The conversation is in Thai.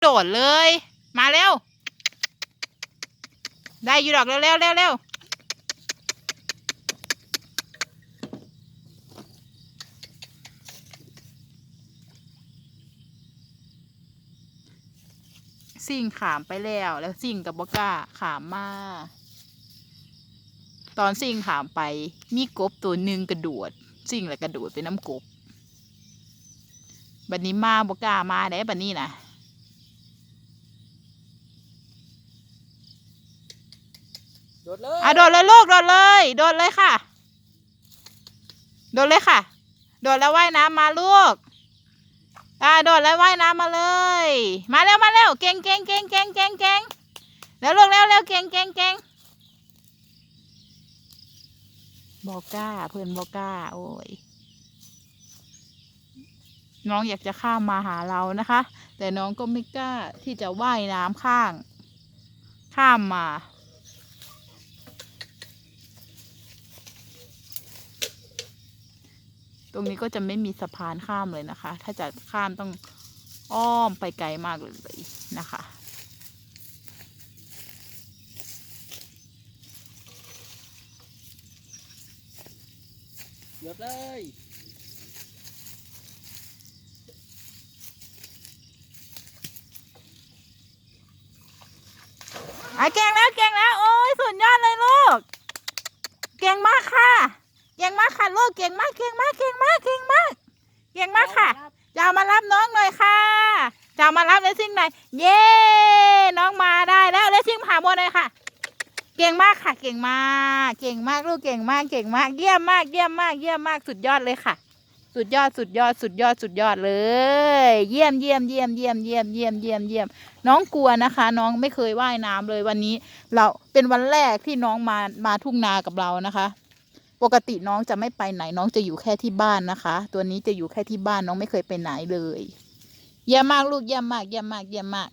โดดเลย มาเร็ว ได้อยู่ดอกเร็วเร็วเร็วเร็วสิ่งขามไปแล้ว แล้วสิ่งกับบก้าขามมา ตอนสิ่งขามไป มีกบตัวหนึ่งกระโดดสิ่งและกระโดดไปน้ำกบ บัดนี้มาบก้ามาได้บัดนี้นะ ดเลยอะโดดเลยลูกโดดเลย โดดเลยค่ะ โดดเลยค่ะ โดดแล้วว่ายน้ำมาลูกอ่าโดดแล้วว่ายน้ำมาเลย มาเร็วมาเร็วเก่งเก่งเก่งเก่งเก่งเก่งแล้วลูกเร็วเร็วเก่งเก่งเก่งบอกล้าเพื่อนบอกล้า โอ้ยน้องอยากจะข้ามมาหาเรานะคะ แต่น้องก็ไม่กล้าที่จะว่ายน้ำข้าง ข้ามมา ตรงนี้ก็จะไม่มีสะพานข้ามเลยนะคะ ถ้าจะข้ามต้องอ้อมไปไกลมากเลยนะคะโดดเลยอะเก่งแล้วเก่งแล้ว โอ้ยสุดยอดเลยลูก เก่งมากค่ะ เก่ งมากค่ะลูกเก่งมากเก่งมากเก่งมากเก่งมากเก่งมากค่ะจะเอามารับน้องหน่อยค่ะจะเอามารับเลสซิ่งหน่อยเย้น้องมาได้แล้วเลสซิ่งผ่าบนเลยค่ะ เก่งมากค่ะ เก่งมาก เก่งมากลูกเก่งมากเก่งมากเยี่ยมมากเยี่ยมมากเยี่ยมมากสุดยอดเลยค่ะ สุดยอดสุดยอดสุดยอดสุดยอดเลย เยี่ยมเยี่ยมเยี่ยมเยี่ยมเยี่ยมเยี่ยมเยี่ยมเยี่ยมน้องกลัวนะคะ น้องไม่เคยว่ายน้ำเลยวันนี้ เราเป็นวันแรกที่น้องมามาทุ่งนากับเรานะคะ ปกติน้องจะไม่ไปไหนน้องจะอยู่แค่ที่บ้านนะคะ ตัวนี้จะอยู่แค่ที่บ้านน้องไม่เคยไปไหนเลยเยี่ยมมากลูกเยี่ยมมากเยี่ยมมากเยี่ยมมาก